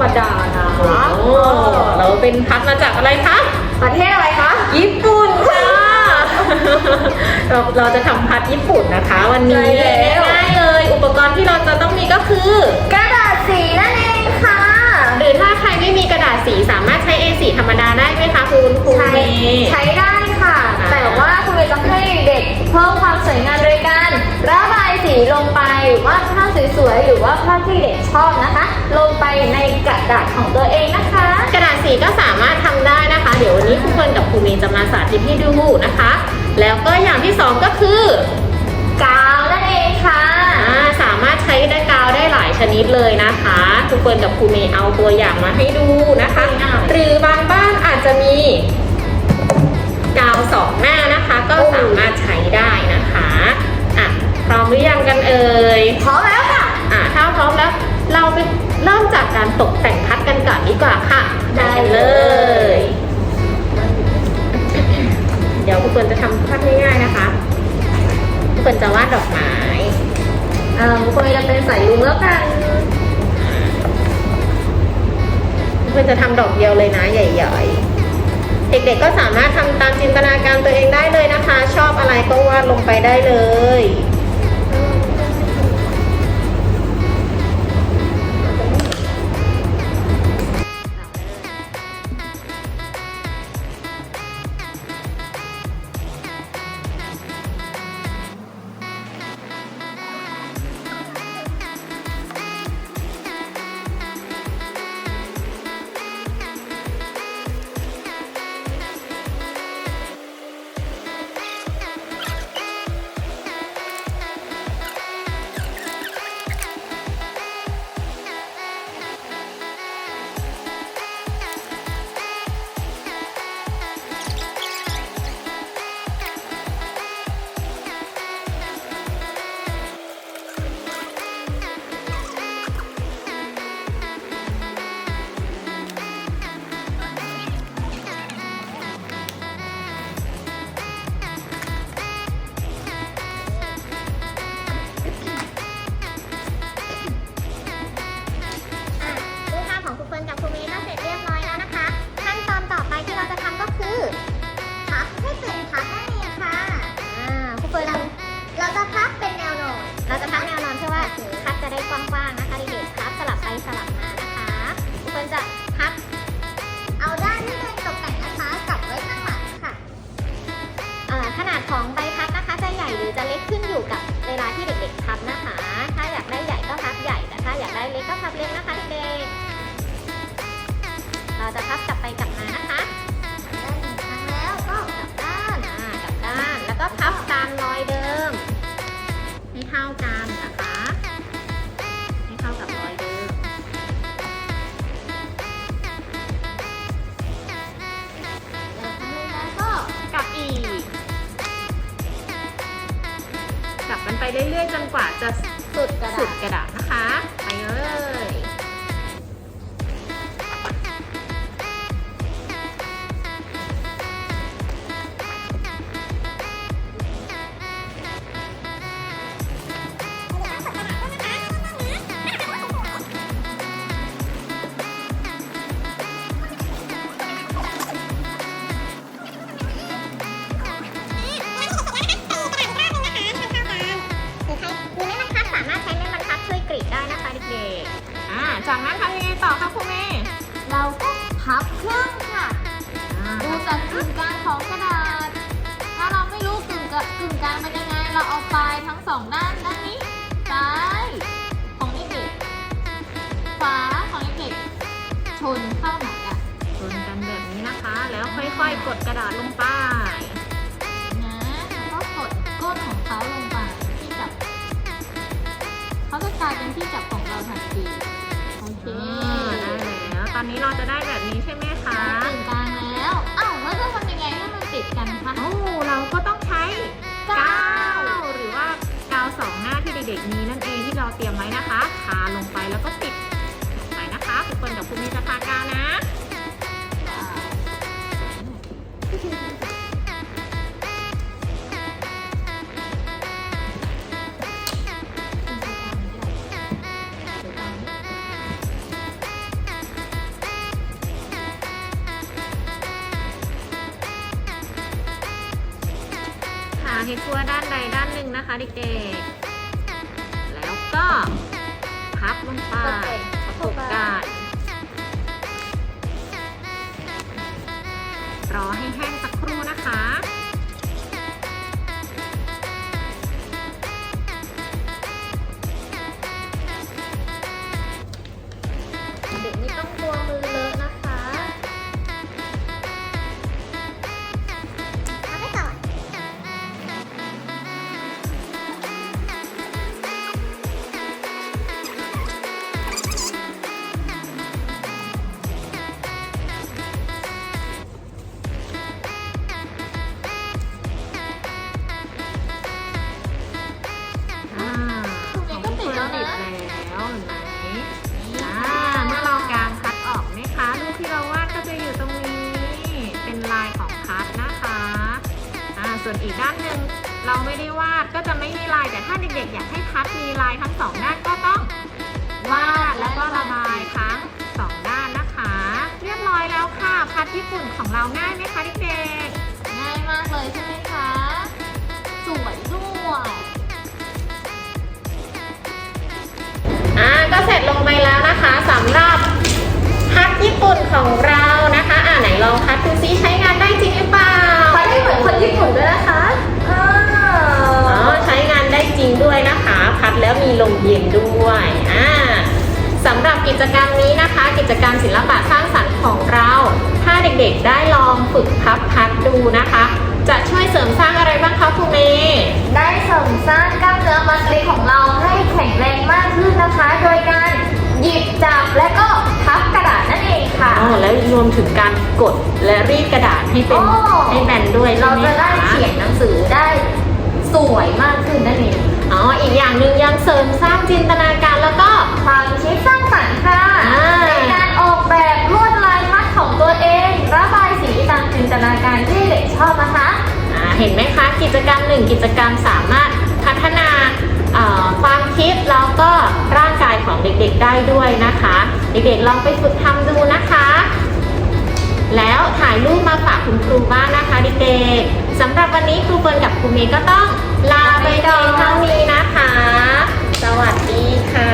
รรมดานะโอ้เราเป็นพัดมาจากอะไรคะ ประเทศอะไรคะ ญี่ปุ่นค่ะ เราเราจะทำพัดญี่ปุ่นนะคะ วันนี้ใช่แล้ว ง่ายๆเลย อุปกรณ์ที่เราจะต้องมีก็คือกระดาษสีนั่นเองค่ะ หรือถ้าใครไม่มีกระดาษสีสามารถใช้ A4 ธรรมดาได้ไหมคะคุณครูใช้เมย์ใช้ได้ค่ะอ่าแต่ว่าคุณเมย์จะให้เด็กเพิ่มความสวยงามโดยการระบายสีลงไปว่าดภาพ สวยๆ หรือว่าภาพที่เด็กชอบนะคะ ลงไปในกระดาษของตัวเองนะคะ กระดาษสีก็สามารถทำได้นะคะ เดี๋ยววันนี้ครูเฟิร์นกับครูเมย์จะมาสาธิตให้ดูนะคะ แล้วก็อย่างที่สองก็คือกาวนั่นเองค่ะอ่าสามารถใช้ได้กาวได้หลายชนิดเลยนะคะครูเฟิร์นกับครูเมย์เอาตัวอย่างมาให้ดูนะคะง่ายๆหรือบางบ้านอาจจะมีกาวสองหน้านะคะ ก็โอ้สามารถใช้ได้นะคะอะพร้อมหรือยังกันเอ่ยพร้อม เราไปเริ่มจากการตกแต่งพัดกันก่อนดีกว่าค่ะ ได้กันเลย เดี๋ยวครูเฟิร์นจะทำพัดง่ายๆนะคะครูเฟิร์นจะวาดดอกไม้เอ่อคุณเมย์จะเป็นสายลุงแล้วกันเพื่อนจะทำดอกเดียวเลยนะใหญ่ๆเด็กๆก็สามารถทำตามจินตนาการตัวเองได้เลยนะคะ ชอบอะไรก็วาดลงไปได้เลย เท่ากันนะคะ ให้เท่ากับรอยเดิมแล้วครั้งหนึงแล้วก็กลับอีก กลับกันไปเรื่อยๆจนกว่าจะสุดกระสุดาดษกระดาษนะคะ ไปเลย จากนั้นทำยังไงต่อคะครูเมย์เราก็พับครึ่งค่ะอ่าดูจากกึ่งกลางของกระดาษ ถ้าเราไม่รู้กึ่งกับกึ่งกลางเป็นยังไง เราเอาปลายทั้งสองด้านด้านนี้ซ้ายของเด็กๆขวาของเด็กๆชนเข้าหากันชนกันแบบนี้นะคะ แล้วค่อยๆ กดกระดาษลงไปนะแล้วก็กดก้นของเขาลงไปที่จับ เขาจะกลายเป็นที่จับของเราทันทีโอ เคอ่าได้แล้วตอนนี้เราจะได้แบบนี้ใช่ไหมคะกึ่งกลางแล้วอ้าวแล้วจะทำยังไงให้มันติดกันคะโอ้เราก็ต้องใช้กาวหรือว่ากาวสองหน้าที่เด็กๆมีนั่นเองที่เราเตรียมไว้นะคะทาลง ให้ทั่วด้านใดด้านหนึ่งนะคะเด็กๆ แล้วก็พับลงไป อีกด้านหนึ่งเราไม่ได้วาดก็จะไม่มีลายแต่ถ้าเด็กๆ อยากให้คัดมีลายทั้งสองด้านก็ต้องวาดแล้วก็ระบายทั้งสองด้านนะคะ เรียบร้อยแล้วค่ะคัดญี่ปุ่นของเราง่ายไหมคะเด็กๆง่ายมากเลยใช่ไหมคะสวยด้วยอ่าก็เสร็จลงไปแล้วนะคะสำหรับพัดญี่ปุ่นของเรา แล้วมีลมเย็นด้วยอ่าสำหรับกิจกรรมนี้นะคะ กิจกรรมศิลปะสร้างสรรค์ของเรา ถ้าเด็กๆได้ลองฝึกพับพัดดูนะคะ จะช่วยเสริมสร้างอะไรบ้างคะครูเมย์ได้เสริมสร้างกล้ามเนื้อมัดเล็กของเราให้แข็งแรงมากขึ้นนะคะ โดยการหยิบจับและก็พับกระดาษนั่นเองค่ะอ๋อแล้วรวมถึงการกดและรีดกระดาษให้เป็นอ๋อให้แบนด้วยเราใช่ไหมจะได้คะเขียนหนังสือได้สวยมากขึ้นนั่นเอง อ๋ออีกอย่างหนึ่งยังเสริมสร้างจินตนาการแล้วก็ ความคิดสร้างสรรค์ค่ะอ่า ในการออกแบบลวดลายมัดของตัวเอง ระบายสีตามจินตนาการที่เด็กชอบนะคะ อ่าเห็นไหมคะกิจกรรมหนึ่งกิจกรรมสามารถพัฒนาเอ่อความคิดแล้วก็ร่างกายของเด็กๆได้ด้วยนะคะ เด็กๆลองไปฝึกทำดูนะคะ แล้วถ่ายรูปมาฝากคุณครูบ้างนะคะเด็กสำหรับวันนี้ครูเบิร์นกับครูเมย์ก็ต้องลาไปดองเท่านี้นะคะ สวัสดีค่ะ